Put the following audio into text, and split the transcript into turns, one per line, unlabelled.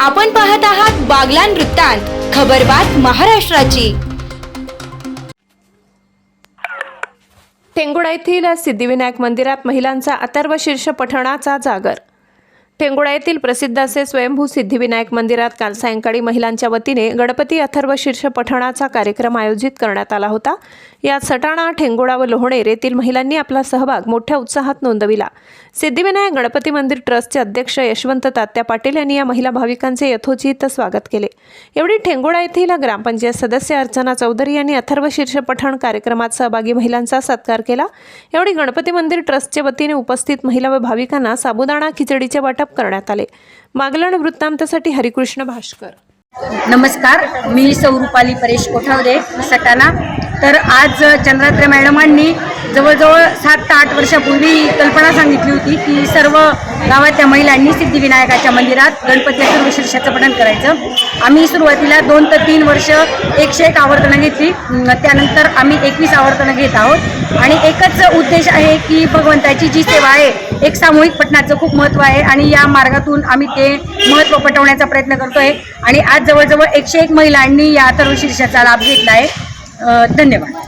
आपण पाहत आहात बागलान वृत्तांत खबरबात महाराष्ट्राची.
टेंगुडा येथील सिद्धिविनायक मंदिरात महिलांचा अथर्व शीर्ष पठणाचा जागर. टेंगुळा येथील प्रसिद्ध असे स्वयंभू सिद्धिविनायक मंदिरात काल सायंकाळी महिलांच्या वतीने गणपती अथर्व शीर्ष पठणाचा कार्यक्रम आयोजित करण्यात आला होता. यात सटाणा ठेंगुळा व लोहणेर येथील महिलांनी आपला सहभाग मोठ्या उत्साहात नोंदविला. सिद्धिविनायक गणपती मंदिर ट्रस्टचे अध्यक्ष यशवंत तात्या पाटील यांनी या महिला भाविकांचे यथोचित स्वागत केले. एवढी ठेंगुळा येथील ग्रामपंचायत सदस्य अर्चना चौधरी यांनी अथर्व शीर्ष पठण कार्यक्रमात सहभागी महिलांचा सत्कार केला. एवढी गणपती मंदिर ट्रस्टच्या वतीने उपस्थित महिला व भाविकांना साबुदाणा खिचडीचे वाटप करण्यात आले. मागलण वृत्तांतासाठी हरिकृष्ण भास्कर.
नमस्कार मी सौरूपाली परेश कोठावदे सटाणा. तर आज चंद्रात्र मॅडमांनी जवळजवळ सात ते आठ वर्षापूर्वी कल्पना सांगितली होती की सर्व गावातल्या महिलांनी सिद्धिविनायकाच्या मंदिरात गणपती सर्व पठण करायचं. आम्ही सुरुवातीला दोन ते तीन वर्ष एकशे एक आवर्तनं घेतली. त्यानंतर आम्ही एकवीस आवर्तनं घेत आहोत. आणि एकच उद्देश आहे की भगवंताची जी सेवा आहे एक सामूहिक पठणाचं खूप महत्त्व आहे आणि या मार्गातून आम्ही ते महत्त्व पटवण्याचा प्रयत्न करतो आहे आणि आज जवळजवळ एकशे एक महिलांनी या तर्वशीर्षाचा लाभ घेतला आहे. धन्यवाद.